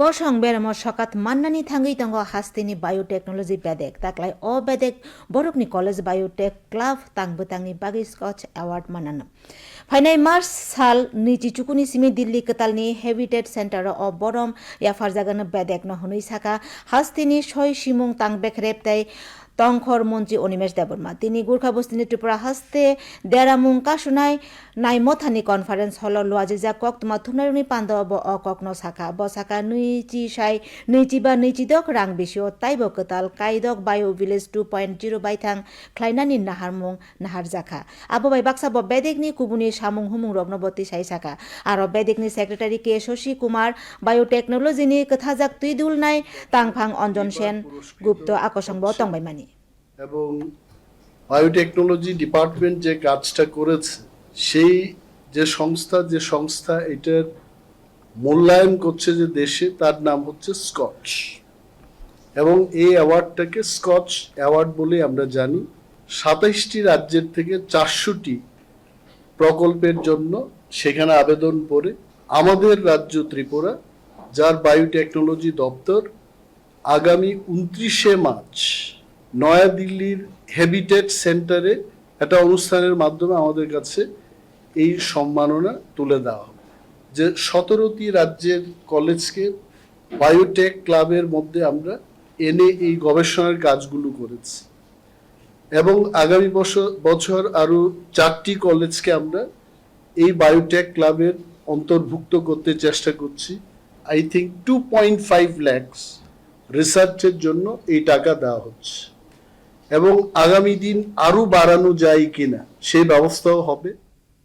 বসং বেরামর সকাত মান্নানি থাঙ্গি তঙ্গ হাস্তিনি বায়োটেকনোলজি বেদেক। তাকলাই অ বেদেক বরকনি কলেজ বায়োটেক ক্লাব তাংবু তাংনি বাগি স্কচ অ্যাওয়ার্ড মানানো। ফাইনাই মার্চ সাল নিচি চুকুনি সিমি দিল্লি কেতালনি হেবিটেট সেন্টার অ বরম ইয়াফার জাগানো বেদেক নহনুই সাকা। হাস্তিনি সয় সিমুং তাং বেখরেবতাই তংখর মন্ত্রী অনিমেষ দেববর্মা। তিনি গুর্খা বস্তিনি ত্রিপুরা হাস্তে দেরামুং কাশুনাই নাই মথানি কনফারেন্স হল লুয়াজিজা কক তোমা থুনারুনি পান্দ ব অ কক ন সাকা ব সাকা নৈচি সাই নৈচি বা নৈচি দক রাং বেশিও তাইব কতাল কাইদক bio village two point zero বাইথাং খ্লাইনানি নাহারমুং নাহার জাখা। আবো বাই বাক্সা ব বেদেকনি কুবুনি সামুং হুমুং রগ্নবতী সাই সাকা আর বেদেকনি সেক্রেটারি কে শশী কুমার বায়োটেকনোলজিনি কথাজাক তুইদুল নাই তাংফাং অঞ্জন সেন গুপ্ত আকর্ষণ ব তংবাইমানি। এবং বায়োটেকনোলজি ডিপার্টমেন্ট যে কাজটা করেছে, সেই যে সংস্থা যে সংস্থা এটার মূল্যায়ন করছে যে দেশে, তার নাম হচ্ছে স্কচ এবং এই অ্যাওয়ার্ডটাকে স্কচ অ্যাওয়ার্ড বলে আমরা জানি। সাতাইশটি রাজ্যের থেকে চারশোটি প্রকল্পের জন্য সেখানে আবেদন করে আমাদের রাজ্য ত্রিপুরা, যার বায়োটেকনোলজি দপ্তর আগামী উনত্রিশে মার্চ নয়াদিল্লির হ্যাবিটেট সেন্টারে একটা অনুষ্ঠানের মাধ্যমে আমাদের কাছে এই সম্মাননা তুলে দেওয়া হবে। যে সতেরোটি রাজ্যের কলেজকে বায়োটেক ক্লাবের মধ্যে আমরা এনে এই গবেষণার কাজগুলো করেছি। এবং আগামী বছর বছর আরও চারটি কলেজকে আমরা এই বায়োটেক ক্লাবের অন্তর্ভুক্ত করতে চেষ্টা করছি। I think two point five lakhs রিসার্চের জন্য এই টাকা দেওয়া হচ্ছে। এবং আগামী দিন আরও বাড়ানো যায় কিনা সেই ব্যবস্থাও হবে।